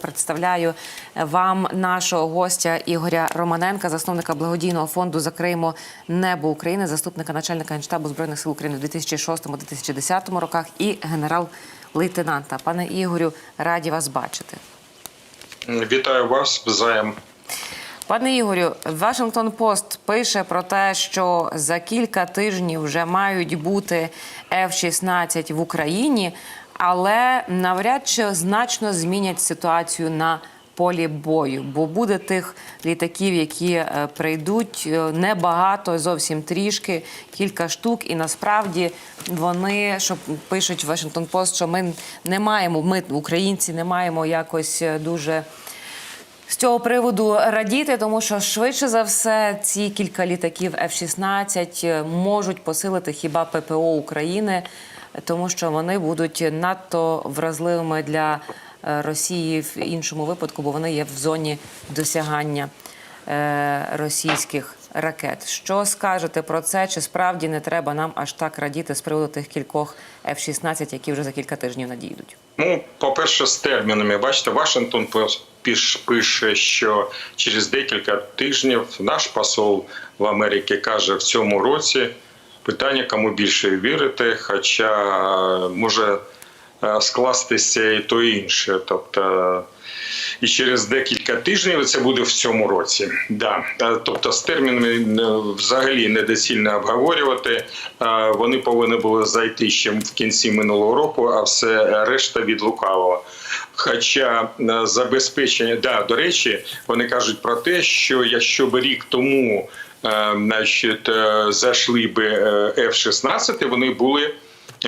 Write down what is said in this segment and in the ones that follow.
Представляю вам нашого гостя Ігоря Романенка, засновника благодійного фонду Закриємо небо України, заступника начальника генштабу збройних сил України в 2006-2010 роках і генерал-лейтенанта. Пане Ігорю, раді вас бачити. Вітаю вас, взаєм. Пане Ігорю, Вашингтон Пост пише про те, що за кілька тижнів вже мають бути F-16 в Україні, але навряд чи значно змінять ситуацію на полі бою, бо буде тих літаків, які е, прийдуть е, небагато, зовсім трішки, кілька штук. І насправді вони, що пишуть Вашингтон Пост, що ми не маємо, ми українці не маємо якось е, дуже з цього приводу радіти, тому що швидше за все ці кілька літаків F-16 можуть посилити хіба ППО України, тому що вони будуть надто вразливими для е, Росії в іншому випадку, бо вони є в зоні досягання е, російських ракет. Що скажете про це? Чи справді не треба нам аж так радіти з приводу тих кількох F-16, які вже за кілька тижнів надійдуть? Ну, по-перше, з термінами. Бачите, Вашингтон пиш- пише, що через декілька тижнів наш посол в Америці каже, в цьому році питання, кому більше вірити, хоча е, може е, скластися і то інше. Тобто і через декілька тижнів це буде в цьому році. Да. Е, Тобто з термінами взагалі недоцільно обговорювати. Вони повинні були зайти ще в кінці минулого року, а все решта від лукавого. Хоча забезпечення, да, до речі, вони кажуть про те, що якщо б рік тому значить, е, зайшли би е, F-16, вони були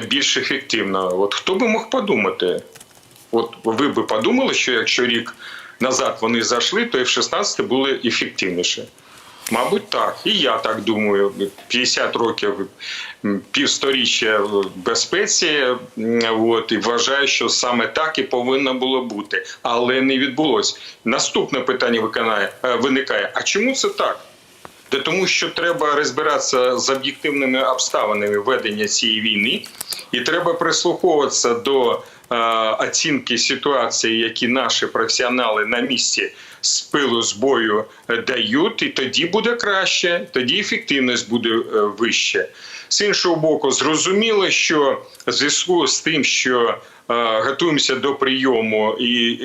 більш ефективно. От хто би мог подумати? От ви би подумали, що якщо рік назад вони зайшли, то F-16 були ефективніше. Мабуть, так. І я так думаю. 50 років, півсторіччя безпеці, от, і вважаю, що саме так і повинно було бути. Але не відбулось. Наступне питання е, виникає: а чому це так? Та тому, що треба розбиратися з об'єктивними обставинами ведення цієї війни, і треба прислуховуватися до е, оцінки ситуації, які наші професіонали на місці з пилу з бою е, дають, і тоді буде краще, тоді ефективність буде е, вище. З іншого боку, зрозуміло, що зв'язку з тим, що е, готуємося до прийому і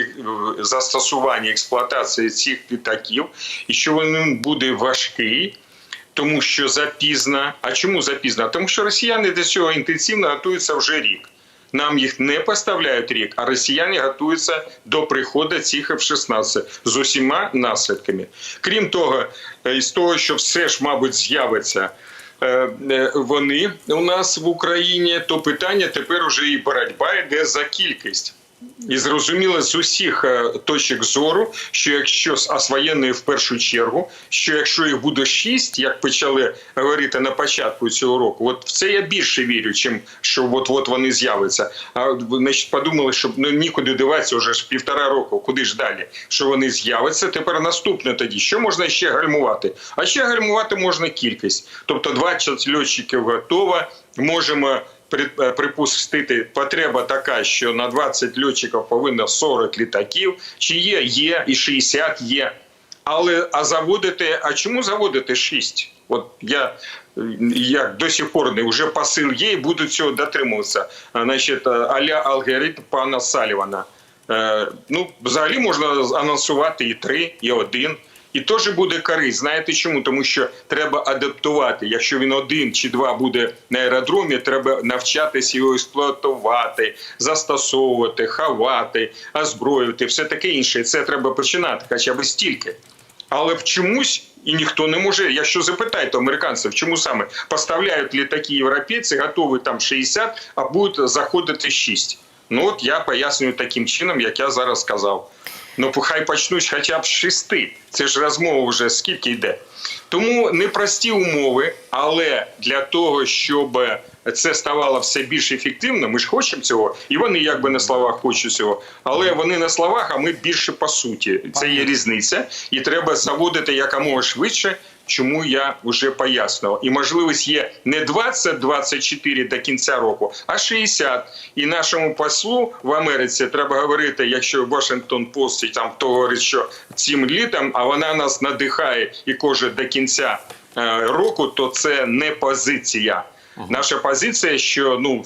застосування експлуатації цих літаків, і що він буде важкий. Тому що запізно. А чому запізно? Тому що росіяни до цього інтенсивно готуються вже рік. Нам їх не поставляють рік, а росіяни готуються до приходу цих F-16 з усіма наслідками. Крім того, е, із того, що все ж, мабуть, з'явиться е, е, вони у нас в Україні, то питання тепер уже і боротьба йде за кількість. І зрозуміло з усіх е, точок зору, що якщо з воєнної в першу чергу, що якщо їх буде шість, як почали говорити на початку цього року, от в це я більше вірю, чим що от от вони з'являться. А значить, подумали, що ну нікуди диватися вже ж півтора року, куди ж далі? Що вони з'являться? Тепер наступне тоді. Що можна ще гальмувати? А ще гальмувати можна кількість, тобто 20 льотчиків готово. Можемо припустити потреба така, що на 20 льотчиків повинно 40 літаків. Чи є? Є і 60 є. Але а заводити, а чому заводити 6? От я е, як до сих пор не вже посил є і буду цього дотримуватися. Значить, е, аля алгоритм пана Салівана. Е, ну, взагалі можна анонсувати і 3, і 1. І теж буде користь. Знаєте чому? Тому що треба адаптувати. Якщо він один чи два буде на аеродромі, треба навчатися його експлуатувати, застосовувати, ховати, озброювати, все таке інше. Це треба починати, хоча б стільки. Але чомусь і ніхто не може. Якщо запитайте американців, чому саме поставляють літаки європейці, готові там 60, а будуть заходити 6. Ну от я пояснюю таким чином, як я зараз сказав. Ну, хай почнуть хоча б з шести. Це ж розмова вже скільки йде. Тому непрості умови, але для того, щоб це ставало все більш ефективно, ми ж хочемо цього, і вони якби на словах хочуть цього, але вони на словах, а ми більше по суті. Це є різниця, і треба заводити якомога швидше чому я вже пояснював. І можливість є не 20-24 до кінця року, а 60. І нашому послу в Америці треба говорити, якщо Вашингтон Пост там то говорить, що цим літом, а вона нас надихає і каже до кінця е, року, то це не позиція. Наша позиція, що ну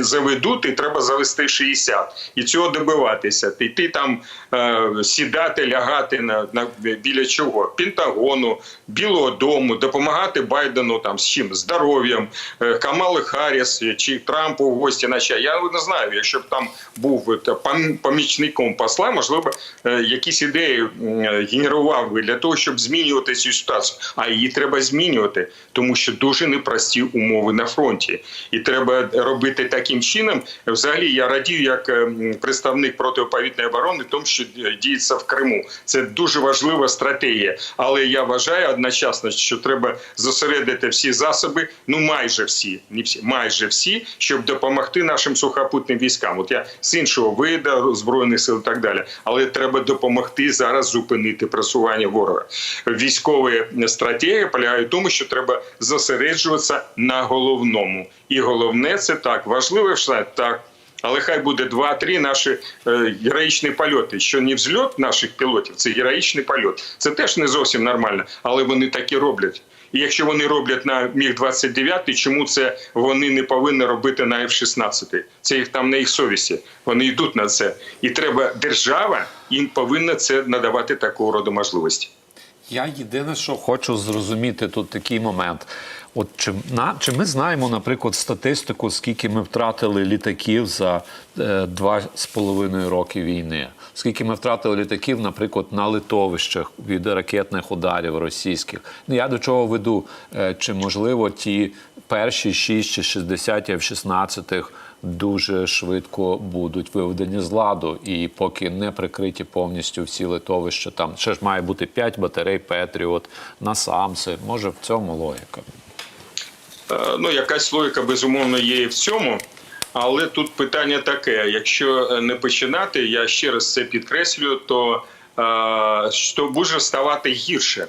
заведуть, і треба завести 60. і цього добиватися. Ти, ти там е, сідати, лягати на, на біля чого? Пентагону, Білого Дому, допомагати Байдену там з чим здоров'ям, е, Камали Харріс чи Трампу в гості на чай. Я не знаю, якщо б там був та, помічником посла, можливо, е, якісь ідеї е, генерував би для того, щоб змінювати цю ситуацію. А її треба змінювати, тому що дуже непрості умови на фронті, і треба робити таким чином. Взагалі, я радію як е, представник протиповітної оборони, тому що е, діється в Криму. Це дуже важлива стратегія. Але я вважаю одночасно, що треба зосередити всі засоби, ну майже всі, не всі, майже всі, щоб допомогти нашим сухопутним військам. От я з іншого вида збройних сил і так далі. Але треба допомогти зараз зупинити просування ворога. Військові стратегія полягає в тому, що треба зосереджуватися на головному. І головне це так важливо, що так. Але хай буде 2-3 наші е, героїчні польоти. Що не взльот наших пілотів, це героїчний польот. Це теж не зовсім нормально, але вони так і роблять. І якщо вони роблять на міг 29 чому це вони не повинні робити на F-16? Це їх там на їх совісті. Вони йдуть на це. І треба держава їм повинна це надавати такого роду можливості. Я єдине, що хочу зрозуміти тут такий момент. От чи, на, чи ми знаємо, наприклад, статистику, скільки ми втратили літаків за е, два з половиною роки війни? Скільки ми втратили літаків, наприклад, на литовищах від ракетних ударів російських? Ну я до чого веду? Е, чи можливо ті перші 6 чи 60 F-16 дуже швидко будуть виведені з ладу, і поки не прикриті повністю всі литовища, там ще ж має бути 5 батарей Петріот, насамси. Може в цьому логіка. Е, Ну, якась логіка, безумовно, є і в цьому. Але тут питання таке: якщо е, не починати, я ще раз це підкреслюю, то е, що буде ставати гірше.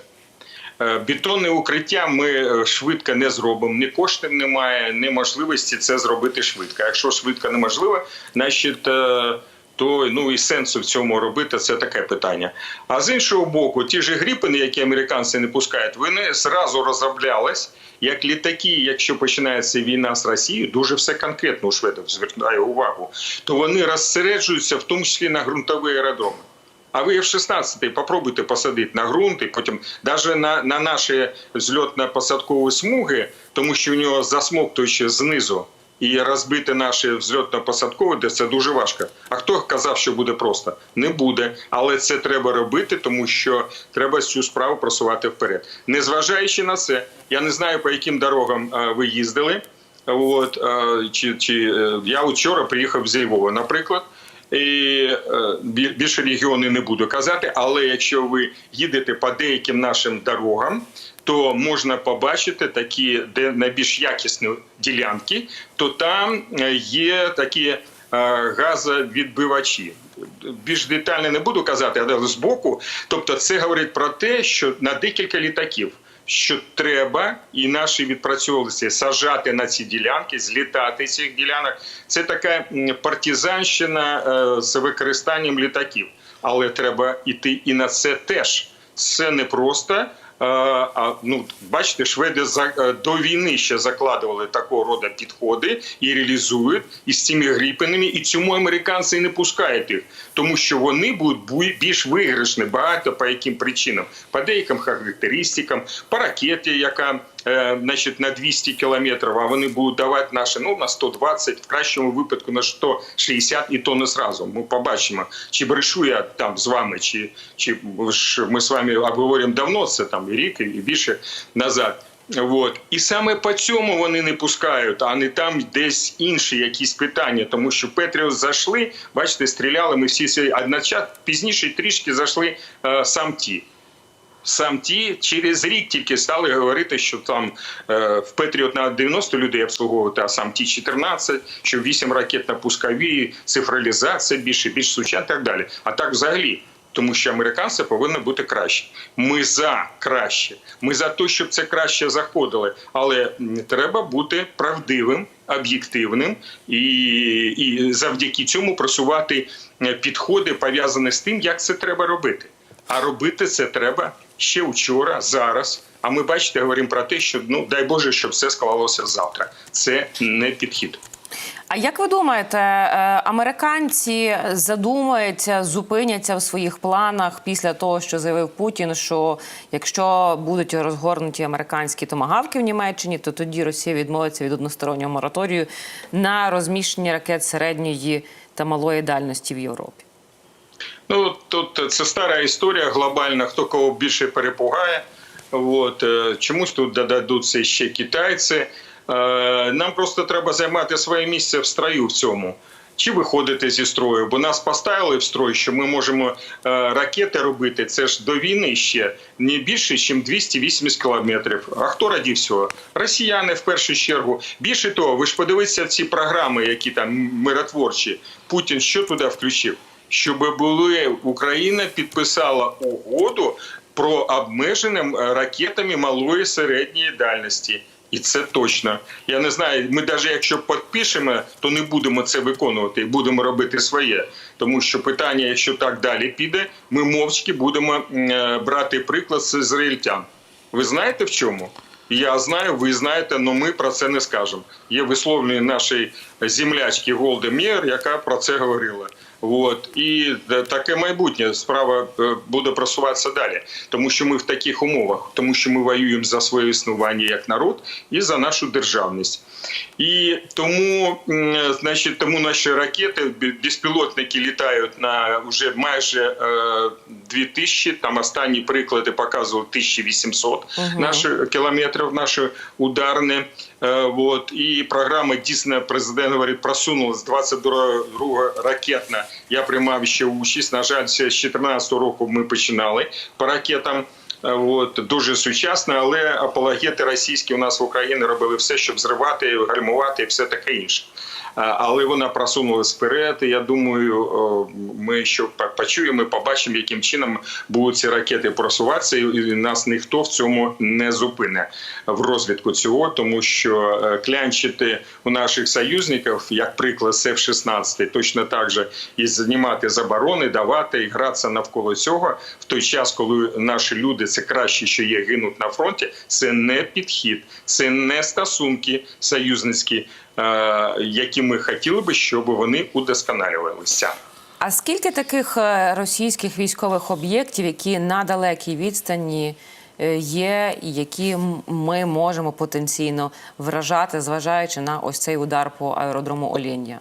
Е, Бетонне укриття ми е, швидко не зробимо. Ні коштів немає, ні можливості це зробити швидко. Якщо швидко неможливо, значить. е, То ну і сенсу в цьому робити це таке питання. А з іншого боку, ті ж гріпини, які американці не пускають, вони зразу розроблялись як літаки, якщо починається війна з Росією, дуже все конкретно у шведів звертаю увагу, то вони розсереджуються в тому числі на ґрунтові аеродроми. А ви F-16 попробуйте посадити на ґрунт, і потім навіть на, на наші зльотно-посадкові смуги, тому що у нього засмоктуючи знизу і розбити наші взльотно-посадкові, де це дуже важко. А хто казав, що буде просто? Не буде. Але це треба робити, тому що треба цю справу просувати вперед. Незважаючи на це, я не знаю, по яким дорогам а, ви їздили. От, а, чи, чи, е, я вчора приїхав зі Львова, наприклад. І е, більше регіони не буду казати, але якщо ви їдете по деяким нашим дорогам, то можна побачити такі, де найбільш якісні ділянки, то там е, є такі е, газовідбивачі. Більш детально не буду казати, але збоку. Тобто, це говорить про те, що на декілька літаків. Що треба, і наші відпрацьовувалися сажати на ці ділянки, злітати з цих ділянок. Це така партизанщина е, з використанням літаків. Але треба йти і на це теж. Це не просто. Е, А ну бачите, шведи за е, до війни ще закладували такого роду підходи і реалізують із цими гріпенами, і цьому американці не пускають їх, тому що вони будуть бу- більш виграшні багато по яким причинам, по деяким характеристикам, по ракеті, яка значить, на 200 кілометрів, а вони будуть давати наші ну на 120, в кращому випадку на 160 і то не зразу. Ми побачимо, чи брешу я там з вами, чи, чи ми з вами обговорюємо давно це там і рік, і більше назад. От. І саме по цьому вони не пускають, а не там десь інші якісь питання. Тому що Петріос зайшли, бачите, стріляли. Ми всі одночасно пізніше трішки зайшли е, сам ті. Сам ті через рік тільки стали говорити, що там е, в Петріот на 90 людей обслуговувати, а сам ті 14, що 8 ракет на пускові, цифралізація більше, більш сучасна і так далі. А так взагалі. тому що американці повинні бути краще. Ми за краще. Ми за те, щоб це краще заходило. Але треба бути правдивим, об'єктивним і, і завдяки цьому просувати е, підходи пов'язані з тим, як це треба робити. А робити це треба ще вчора, зараз. А ми бачите, говоримо про те, що ну дай Боже, щоб все склалося завтра. Це не підхід. А як ви думаєте, е, американці задумаються, зупиняться в своїх планах після того, що заявив Путін, що якщо будуть розгорнуті американські томагавки в Німеччині, то тоді Росія відмовиться від одностороннього мораторію на розміщення ракет середньої та малої дальності в Європі? Ну тут це стара історія глобальна, хто кого більше перепугає. От е, чомусь тут додадуться ще китайці. Е, Нам просто треба займати своє місце в строю в цьому. Чи виходити зі строю? Бо нас поставили в строй, що ми можемо е, ракети робити. Це ж до війни ще не більше, ніж 280 кілометрів. А хто раді всього? Росіяни в першу чергу. Більше того, ви ж подивіться ці програми, які там миротворчі. Путін що туди включив? Щоб були Україна підписала угоду про обмеження е, ракетами малої середньої дальності. І це точно. Я не знаю. Ми навіть якщо підпишемо, то не будемо це виконувати і будемо робити своє. Тому що питання, якщо так далі піде, ми мовчки будемо е, брати приклад з ізраїльтян. Ви знаєте в чому? Я знаю, ви знаєте, але ми про це не скажемо. Є висловлення нашої землячки Голди Мєр, яка про це говорила. От. І е, таке майбутнє. Справа е, буде просуватися далі, тому що ми в таких умовах, тому що ми воюємо за своє існування як народ і за нашу державність. І тому, значить, тому наші ракети, безпілотники літають на вже майже е, 2000, Там останні приклади показували 1800 наших кілометрів, наші ударні. Е, И і програма дійсно президент говорить просунулась 22 ракетна. Я приймав ще участь. На жаль, з 14 року ми починали по ракетам. Е, От дуже сучасно, але апологети російські у нас в Україні робили все, щоб зривати, гальмувати і все таке інше. Але вона просунулась вперед. і Я думаю, ми що по- почуємо, побачимо, яким чином будуть ці ракети просуватися, і нас ніхто в цьому не зупине в розвідку цього, тому що е, клянчити у наших союзників, як приклад з F-16, точно так же і знімати заборони, давати і гратися навколо цього в той час, коли наші люди це краще, що є гинуть на фронті. Це не підхід, це не стосунки союзницькі, які ми хотіли би, щоб вони удосконалювалися. А скільки таких е, російських військових об'єктів, які на далекій відстані е, є, і які ми можемо потенційно вражати, зважаючи на ось цей удар по аеродрому Олєння?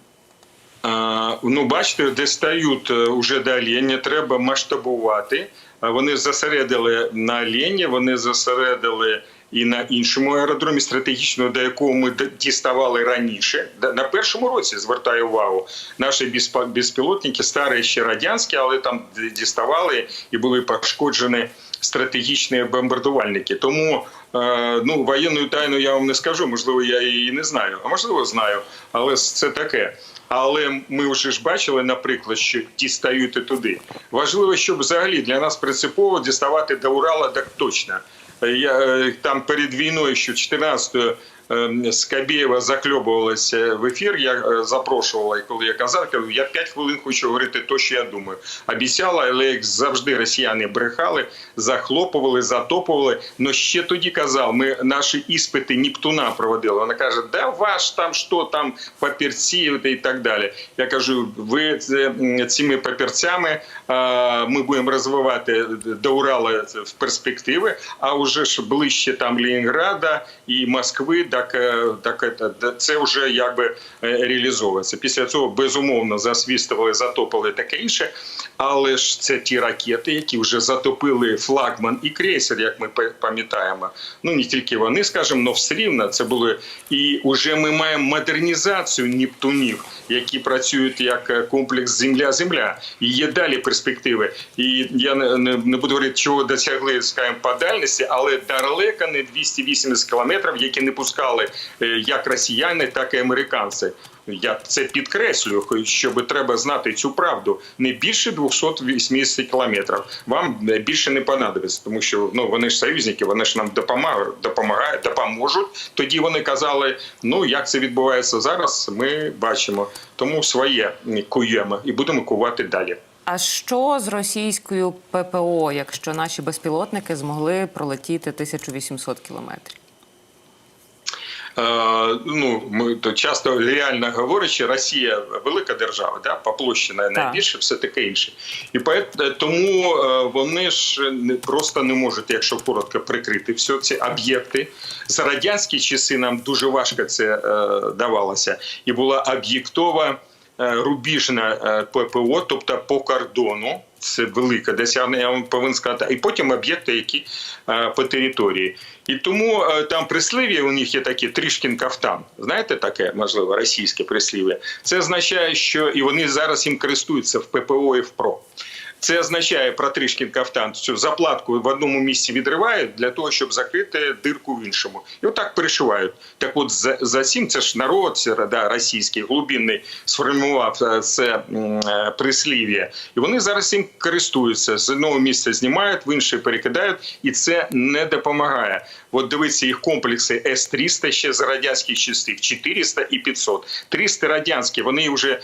Ну, бачите, де стають вже до Оленя, треба масштабувати. Вони зосередили на Олені, вони зосередили і на іншому аеродромі стратегічного, до якого ми діставали раніше. На першому році звертаю увагу. Наші безпілотники старі ще радянські, але там діставали і були пошкоджені стратегічні бомбардувальники. Тому е, ну воєнну тайну я вам не скажу. Можливо, я її не знаю, а можливо, знаю, але це таке. Але ми вже ж бачили, наприклад, що дістають і туди. Важливо, щоб взагалі для нас принципово діставати до Урала так точно. Я е, там перед війною, що 14-го е, Скабєєва закльобувалася в ефір. Я е, запрошувала, і коли я казав, я 5 хвилин хочу говорити те, що я думаю. Обіцяла, але як завжди росіяни брехали, захлопували, затопували. Но ще тоді казав, ми наші іспити Нептуна проводили. Вона каже, да ваш там що там папірці і так далі. Я кажу, ви цими папірцями ми будемо розвивати до Урала в перспективи, а вже ж ближче там Ленінграда і Москви, так, е, так це, вже якби е, реалізовується. Після цього безумовно засвістували, затопили таке інше. Але ж це ті ракети, які вже затопили флагман і крейсер, як ми пам'ятаємо. Ну не тільки вони, скажімо, але все рівно це були. І вже ми маємо модернізацію Нептунів, які працюють як е, комплекс Земля-Земля. І є далі перспективи. І я не, не, не буду говорити, чого досягли скажімо, по дальності, але далеко не 280 кілометрів, які не пускали казали е, як росіяни, так і американці. Я це підкреслюю, щоб треба знати цю правду. Не більше 280 кілометрів. Вам е, більше не понадобиться, тому що ну вони ж союзники, вони ж нам допомагають, допомагають, допоможуть. Тоді вони казали: ну як це відбувається зараз, ми бачимо. Тому своє куємо і будемо кувати далі. А що з російською ППО, якщо наші безпілотники змогли пролетіти 1800 кілометрів? Е, ну ми то часто реально говорячи, Росія велика держава, да, по площі найбільше, все таке інше. І поет- тому е, вони ж просто не можуть, якщо коротко, прикрити всі ці об'єкти. За радянські часи нам дуже важко це е, давалося, і була об'єктова е, рубіжна е, ППО, тобто по кордону. Це велике досягнення, я вам повинен сказати. І потім об'єкти, які е, по території. І тому е, там прислів'я у них є такі трішкін кафтан. Знаєте, таке можливо російське прислів'я. Це означає, що і вони зараз їм користуються в ППО і в ПРО. Це означає про трішкін кафтан, що заплатку в одному місці відривають для того, щоб закрити дирку в іншому. І отак перешивають. Так от за, за цим це ж народ да, російський, глибинний сформував е, це е, прислів'я. І вони зараз цим користуються. З одного місця знімають, в інше перекидають, і це не допомагає. От дивіться, їх комплекси С-300 ще з радянських часів, 400 і 500. 300 радянські, вони вже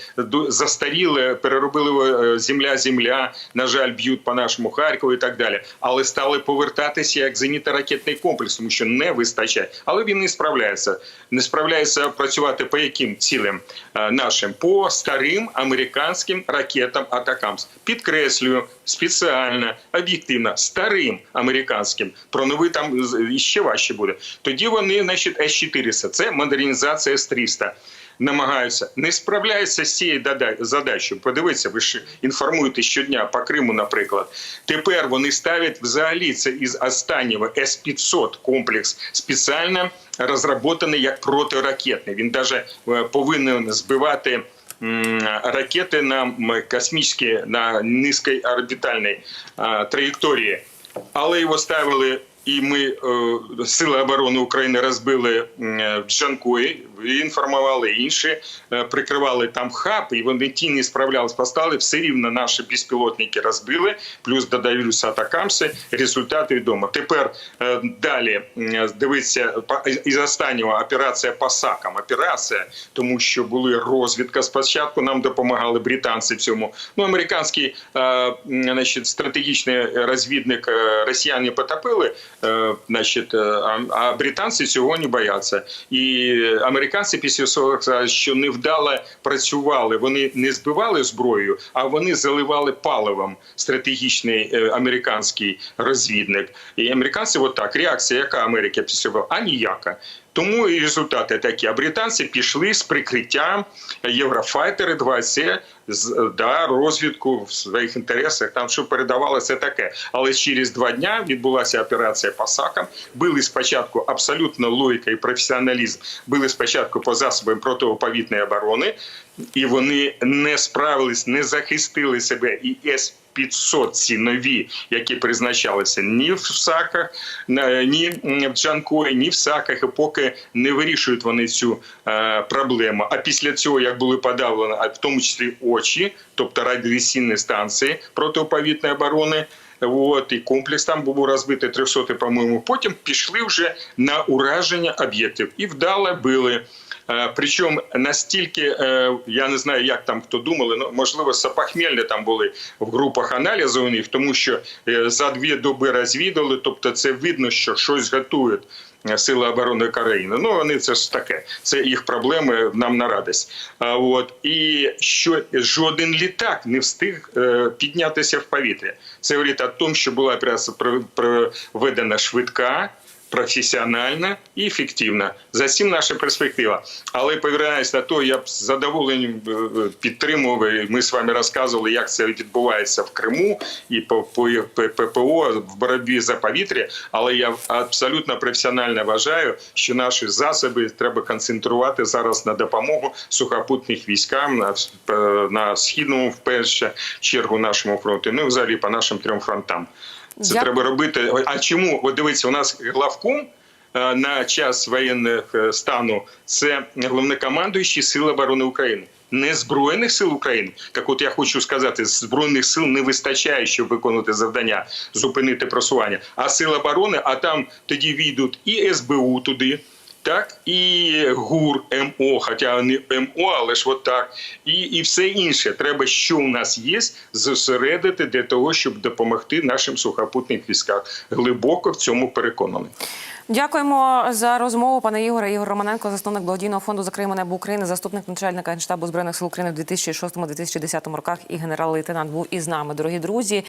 застаріли, переробили е, земля-земля, на жаль, б'ють по нашому Харкову і так далі. Але стали повертатися як зенітно-ракетний комплекс, тому що не вистачає. Але він не справляється. Не справляється працювати по яким цілям е, нашим? По старим американським ракетам Атакамс. Підкреслюю спеціально, об'єктивно, старим американським. Про новий там іще важче буде. Тоді вони, значить, С-400. Це модернізація С-300 намагаються не справляються з цією задачею. Подивіться, ви ж інформуєте щодня по Криму, наприклад. Тепер вони ставлять взагалі це із останнього С-500 комплекс спеціально розроблений як протиракетний. Він навіть повинен збивати. Ракети на космічні на низькоорбітальній а, траєкторії, але його ставили. І ми е, сили оборони України розбили в Джанкої, інформували інші, е, прикривали там хаб, і вони ті не справлялись, поставили, все рівно наші безпілотники розбили, плюс додаються атакамси. Результати відомо. Тепер е, далі дивиться із останнього операція по САКам. Операція, тому що були розвідка спочатку. Нам допомагали британці в цьому. Ну американський е, значить, стратегічний розвідник е, росіяни потопили. Е, Значить, е, а- британці цього не бояться. І американці після цього сказали, що невдало працювали. Вони не збивали зброю, а вони заливали паливом стратегічний е, американський розвідник. І американці, отак, реакція, яка Америка після? А ніяка. Тому і результати такі. А британці пішли з прикриттям Єврофайтери 2C з да, розвідку в своїх інтересах, там що передавали це таке. Але через два дня відбулася операція по САКам. Били спочатку абсолютно логіка і професіоналізм. Били спочатку по засобам протиповітної оборони, і вони не справились, не захистили себе. І С 500 ці нові, які призначалися ні в САКах, ні в Джанкої, ні в САКах, і поки не вирішують вони цю е, проблему. А після цього, як були подавлені, в тому числі очі, тобто радіолізаційні станції протиповітної оборони. От і комплекс там був розбитий 300, по-моєму. Потім пішли вже на ураження об'єктів і вдало били. Е, Причому настільки е, я не знаю, як там хто думали, ну можливо, сапахмельне там були в групах аналізу у них, тому що е, за дві доби розвідали, тобто це видно, що щось готують. Сили оборони України. Ну вони це ж таке. Це їх проблеми нам на радість. А от і що жоден літак не встиг е, піднятися в повітря. Це говорить о тому, що була проведена швидка професіональна і ефективна. За цим наша перспектива. Але повертаючись на то, я б з задоволенням е, е, підтримував. Ми з вами розказували, як це відбувається в Криму і по, по по- ППО в боротьбі за повітря. Але я абсолютно професіонально вважаю, що наші засоби треба концентрувати зараз на допомогу сухопутним військам на, е, на східному в першу чергу нашому фронту. Ну і взагалі по нашим трьом фронтам. Це Я- треба робити. А чому? От дивіться, у нас главком е, на час воєнного е, стану це головнокомандуючий Сил оборони України. Не Збройних сил України, так от я хочу сказати, збройних сил не вистачає, щоб виконувати завдання, зупинити просування. А сил оборони, а там тоді війдуть і СБУ туди, так і ГУР МО, хоча не МО, але ж от так, і, і все інше. Треба, що у нас є, зосередити для того, щоб допомогти нашим сухопутним військам. Глибоко в цьому переконаний. Дякуємо за розмову, пане Ігоре. Ігор Романенко, засновник благодійного фонду «Закриємо небо України, заступник начальника генштабу збройних сил України в 2006-2010 роках і генерал-лейтенант був із нами. Дорогі друзі.